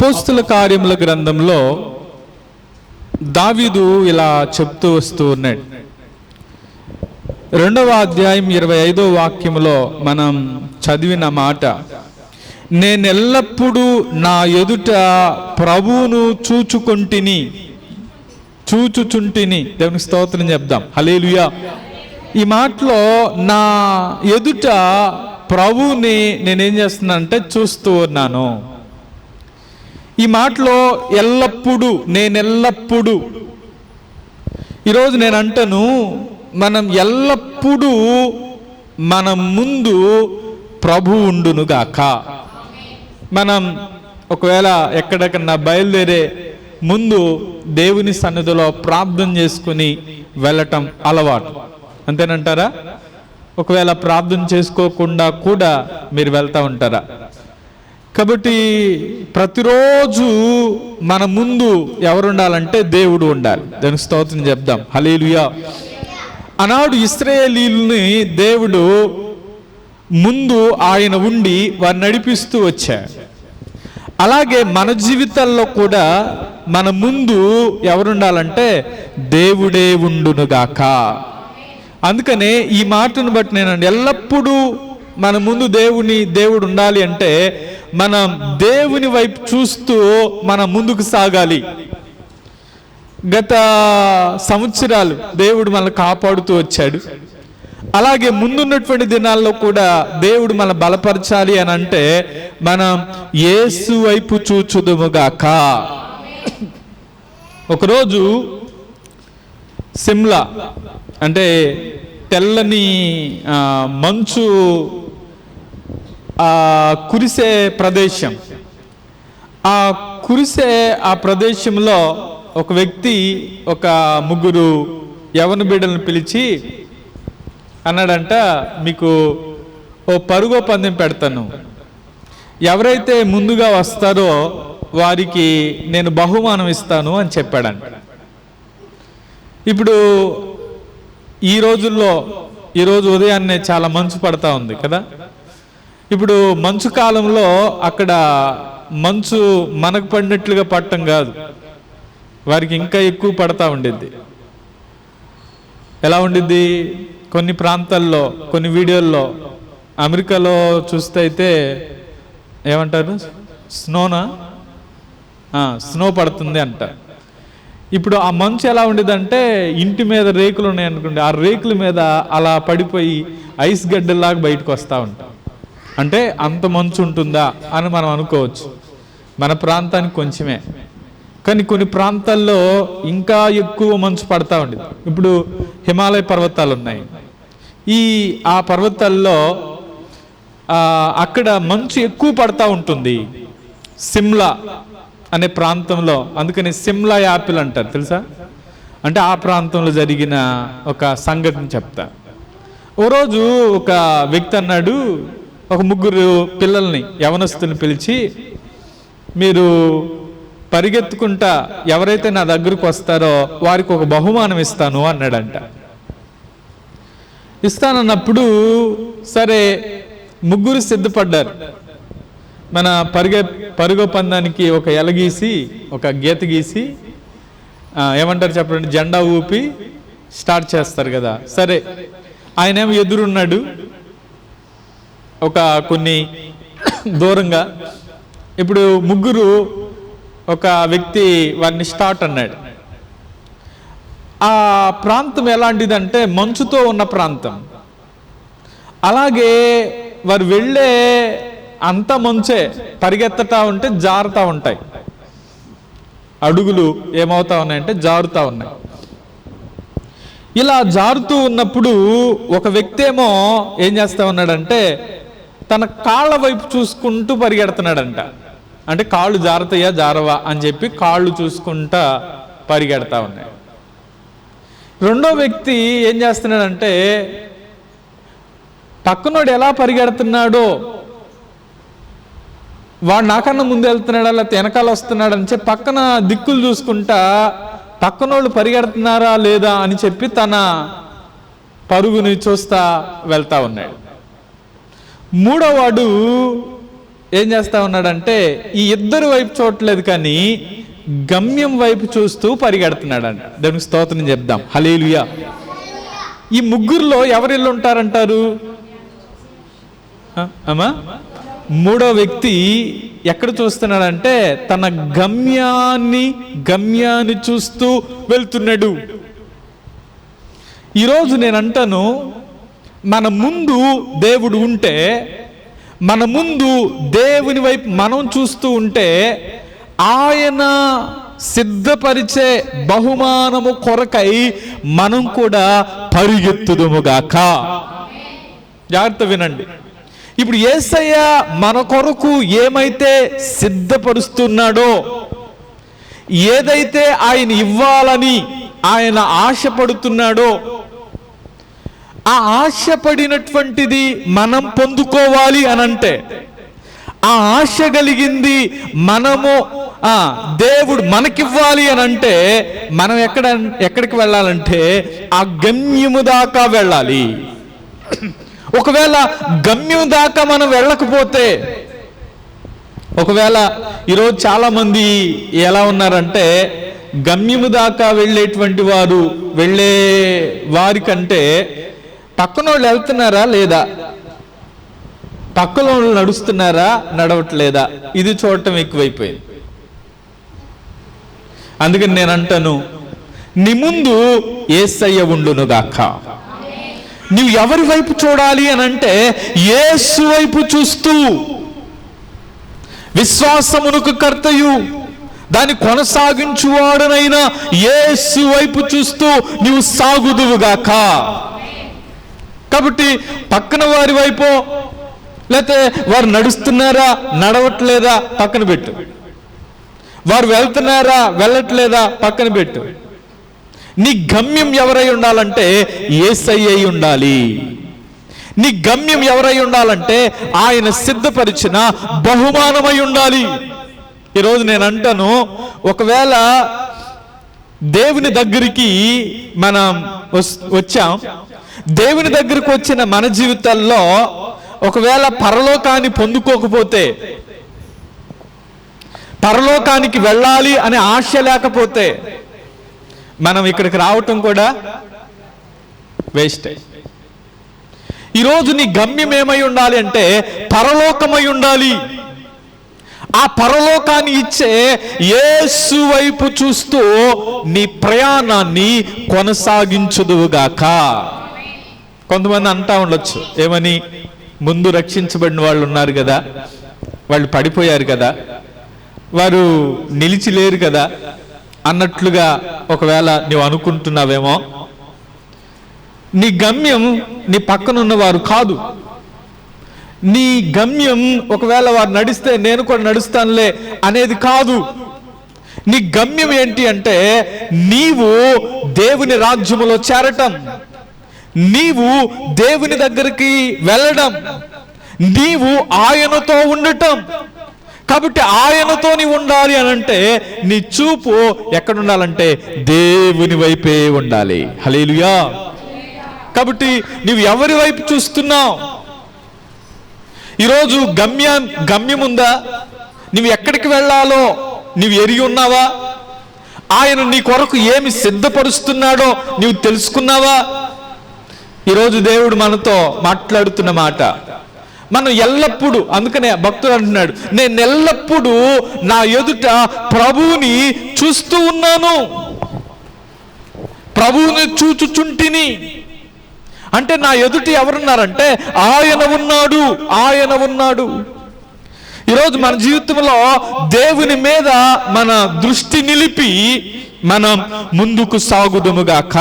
అపోస్తుల కార్యముల గ్రంథంలో దావీదు ఇలా చెప్తూ వస్తూ ఉన్నాడు. రెండవ అధ్యాయం ఇరవై ఐదో వాక్యంలో మనం చదివిన మాట నేనెల్లప్పుడూ నా ఎదుట ప్రభువును చూచుకొంటిని చూచుచుంటిని. దేవునికి స్తోత్రం చెప్దాం. హలేలుయా ఈ మాటలో నా ఎదుట ప్రభువుని నేనేం చేస్తున్నానంటే చూస్తూ ఉన్నాను. ఈ మాటలో ఎల్లప్పుడూ నేనెల్లప్పుడూ ఈరోజు నేను అంటను మనం ఎల్లప్పుడూ మన ముందు ప్రభు ఉండునుగాక. మనం ఒకవేళ ఎక్కడికన్నా బయలుదేరే ముందు దేవుని సన్నిధిలో ప్రార్థన చేసుకుని వెళ్ళటం అలవాటు. అంతేనంటారా? ఒకవేళ ప్రార్థన చేసుకోకుండా కూడా మీరు వెళ్తూ ఉంటారా? కాబట్టి ప్రతిరోజు మన ముందు ఎవరు ఉండాలంటే దేవుడు ఉండాలి. దాని స్తోత్రం చెప్దాం. హలేలుయా ఆనాడు ఇస్రాయేలీల్ని దేవుడు ముందు ఆయన ఉండి వారు నడిపిస్తూ వచ్చారు అలాగే మన జీవితాల్లో కూడా మన ముందు ఎవరుండాలంటే దేవుడే ఉండునుగాక. అందుకనే ఈ మాటను బట్టి నేను ఎల్లప్పుడూ మన ముందు దేవుని దేవుడు ఉండాలి అంటే మనం దేవుని వైపు చూస్తూ మన ముందుకు సాగాలి. గత సంవత్సరాలు దేవుడు మనల్ని కాపాడుతూ వచ్చాడు. అలాగే ముందున్నటువంటి దినాల్లో కూడా దేవుడు మన బలపరచాలి అని అంటే మనం ఏసు వైపు చూచుదుముగాక ఒకరోజు సిమ్లా అంటే తెల్లని మంచు కురిసే ప్రదేశం. ఆ కురిసే ఆ ప్రదేశంలో ఒక వ్యక్తి ఒక ముగ్గురు యవన బిడ్డలను పిలిచి అన్నాడంట మీకు ఓ పరుగో పందెం పెడతాను. ఎవరైతే ముందుగా వస్తారో వారికి నేను బహుమానం ఇస్తాను అని చెప్పాడంట. ఇప్పుడు ఈ రోజుల్లో ఈరోజు ఉదయాన్నే చాలా మంచు పడతా ఉంది కదా? ఇప్పుడు మంచు కాలంలో అక్కడ మంచు మనకు పడినట్లుగా పడటం కాదు. వారికి ఇంకా ఎక్కువ పడతా ఉండిద్ది. ఎలా ఉండిద్ది? కొన్ని ప్రాంతాల్లో కొన్ని వీడియోల్లో. అమెరికాలో చూస్తే అయితే ఏమంటారు? స్నోనా? స్నో పడుతుంది అంట. ఇప్పుడు ఆ మంచు ఎలా ఉండేదంటే ఇంటి మీద రేకులు ఉన్నాయి అనుకోండి ఆ రేకుల మీద అలా పడిపోయి ఐస్ గడ్డలాగా బయటకు వస్తూ ఉంటాం అంటే అంత మంచు ఉంటుందా అని మనం అనుకోవచ్చు. మన ప్రాంతానికి కొంచెమే. కానీ కొన్ని ప్రాంతాల్లో ఇంకా ఎక్కువ మంచు పడతా ఉండేది ఇప్పుడు హిమాలయ పర్వతాలు ఉన్నాయి. ఈ ఆ పర్వతాల్లో అక్కడ మంచు ఎక్కువ పడతా ఉంటుంది. సిమ్లా అనే ప్రాంతంలో. అందుకని సిమ్లా యాపిల్ అంటారు తెలుసా? అంటే ఆ ప్రాంతంలో జరిగిన ఒక సంఘటన చెప్తా. ఓ రోజు ఒక వ్యక్తి అన్నాడు ఒక ముగ్గురు పిల్లల్ని యవనస్తుని పిలిచి మీరు పరిగెత్తుకుంటా ఎవరైతే నా దగ్గరకు వస్తారో వారికి ఒక బహుమానం ఇస్తాను అన్నాడంట. ఇస్తానన్నప్పుడు సరే ముగ్గురు సిద్ధపడ్డారు. మన పరిగె పరుగు పందానికి ఒక ఎల గీసి ఒక గీత గీసి ఏమంటారు చెప్పండి జెండా ఊపి స్టార్ట్ చేస్తారు కదా. సరే ఆయన ఏమో ఎదురున్నాడు. ఒక కొన్ని దూరంగా ఇప్పుడు ముగ్గురు ఒక వ్యక్తి వారిని స్టార్ట్ అన్నాడు. ఆ ప్రాంతం ఎలాంటిదంటే మంచుతో ఉన్న ప్రాంతం. అలాగే వారు వెళ్ళే అంత మంచే పరిగెత్తటా ఉంటే జారుతా ఉంటాయి. అడుగులు ఏమవుతా ఉన్నాయంటే జారుతా ఉన్నాయి. ఇలా జారుతూ ఉన్నప్పుడు ఒక వ్యక్తి ఏమో ఏం చేస్తా ఉన్నాడంటే తన కాళ్ళ వైపు చూసుకుంటూ పరిగెడుతున్నాడంట. అంటే కాళ్ళు జారుతాయా జారవా అని చెప్పి కాళ్ళు చూసుకుంటా పరిగెడతా ఉన్నాయి. రెండో వ్యక్తి ఏం చేస్తున్నాడంటే పక్కనోడు ఎలా పరిగెడుతున్నాడో? వాడు నాకన్నా ముందు వెళ్తున్నాడా లేకపోతే వెనకాల వస్తున్నాడు? అని చెప్పి పక్కన దిక్కులు చూసుకుంటా పక్కనోళ్ళు పరిగెడుతున్నారా లేదా? అని చెప్పి తన పరుగుని చూస్తా వెళ్తా ఉన్నాడు. మూడోవాడు ఏం చేస్తా ఉన్నాడంటే ఈ ఇద్దరు వైపు చూడట్లేదు కానీ గమ్యం వైపు చూస్తూ పరిగెడుతున్నాడంట. దానికి స్తోత్రం చెప్దాం. హలేలుయా ఈ ముగ్గురులో ఎవరిల్లు ఉంటారంటారు? అమ్మా? మూడో వ్యక్తి ఎక్కడ చూస్తున్నాడంటే తన గమ్యాన్ని గమ్యాన్ని చూస్తూ వెళ్తున్నాడు. ఈరోజు నేను అంటాను మన ముందు దేవుడు ఉంటే మన ముందు దేవుని వైపు మనం చూస్తూ ఉంటే ఆయన సిద్ధపరిచే బహుమానము కొరకై మనం కూడా పరిగెత్తుదుముగాక. జాగ్రత్త వినండి. ఇప్పుడు ఏసయ్య మన కొరకు ఏమైతే సిద్ధపరుస్తున్నాడో ఏదైతే ఆయన ఇవ్వాలని ఆయన ఆశపడుతున్నాడో ఆ ఆశపడినటువంటిది మనం పొందుకోవాలి అనంటే ఆ ఆశ కలిగింది మనము ఆ దేవుడు మనకివ్వాలి అని అంటే మనం ఎక్కడ ఎక్కడికి వెళ్ళాలంటే ఆ గమ్యము దాకా వెళ్ళాలి. ఒకవేళ గమ్యం దాకా మనం వెళ్ళకపోతే ఒకవేళ ఈరోజు చాలా మంది ఎలా ఉన్నారంటే గమ్యము దాకా వెళ్ళేటువంటి వారు వెళ్ళే వారికంటే పక్కన వాళ్ళు వెళ్తున్నారా లేదా? పక్కన వాళ్ళు నడుస్తున్నారా నడవట్లేదా? ఇది చూడటం ఎక్కువైపోయింది. అందుకని నేను అంటాను నీ ముందు ఏసయ్య ఉండునుగాక. నువ్వు ఎవరి వైపు చూడాలి అని అంటే ఏసు వైపు చూస్తూ. విశ్వాసమునకు కర్తయు. దాన్ని కొనసాగించువాడనైనా ఏసు వైపు చూస్తూ నీవు సాగుదువుగాక. కాబట్టి పక్కన వారి వైపు లేకపోతే వారు నడుస్తున్నారా నడవట్లేదా పక్కన పెట్టు. వారు వెళ్తున్నారా వెళ్ళట్లేదా పక్కన పెట్టు. నీ గమ్యం ఎవరై ఉండాలంటే ఏసై అయి ఉండాలి. నీ గమ్యం ఎవరై ఉండాలంటే ఆయన సిద్ధపరిచిన బహుమానమై ఉండాలి. ఈరోజు నేను అంటాను ఒకవేళ దేవుని దగ్గరికి మనం వస్- వచ్చాం దేవుని దగ్గరికి వచ్చిన మన జీవితాల్లో ఒకవేళ పరలోకాన్ని పొందుకోకపోతే పరలోకానికి వెళ్ళాలి అనే ఆశ లేకపోతే మనం ఇక్కడికి రావటం కూడా వేస్ట్. ఈరోజు నీ గమ్యం ఏమై ఉండాలి అంటే పరలోకమై ఉండాలి. ఆ పరలోకాన్ని ఇచ్చే యేసు వైపు చూస్తూ నీ ప్రయాణాన్ని కొనసాగించుదువుగాక కొంతమంది అంటా ఉండొచ్చు. ఏమని? ముందు రక్షించబడిన వాళ్ళు ఉన్నారు కదా. వాళ్ళు పడిపోయారు కదా. వారు నిలిచి లేరు కదా. అన్నట్లుగా ఒకవేళ నువ్వు అనుకుంటున్నావేమో. నీ గమ్యం నీ పక్కనున్న వారు కాదు. నీ గమ్యం ఒకవేళ వారు నడిస్తే నేను కూడా నడుస్తానులే అనేది కాదు. నీ గమ్యం ఏంటి అంటే నీవు దేవుని రాజ్యములో చేరటం. నీవు దేవుని దగ్గరికి వెళ్ళడం నీవు ఆయనతో ఉండటం. కాబట్టి ఆయనతో నీ ఉండాలి అని అంటే నీ చూపు ఎక్కడ ఉండాలంటే దేవుని వైపే ఉండాలి. హలేలుయా కాబట్టి నీవు ఎవరి వైపు చూస్తున్నావు? ఈరోజు గమ్యం గమ్యం ఉందా నువ్వు ఎక్కడికి వెళ్ళాలో? నువ్వు ఎరిగి ఉన్నావా? ఆయన నీ కొరకు ఏమి సిద్ధపరుస్తున్నాడో నీవు తెలుసుకున్నావా? ఈరోజు దేవుడు మనతో మాట్లాడుతున్న మాట. మనం ఎల్లప్పుడూ అందుకనే భక్తుడు అంటున్నాడు నేను ఎల్లప్పుడూ నా ఎదుట ప్రభువుని చూస్తూ ఉన్నాను. ప్రభువుని చూచుచుంటిని. అంటే నా ఎదుటి ఎవరున్నారంటే ఆయన ఉన్నాడు ఆయన ఉన్నాడు. ఈరోజు మన జీవితంలో దేవుని మీద మన దృష్టి నిలిపి మనం ముందుకు సాగుదుముగాక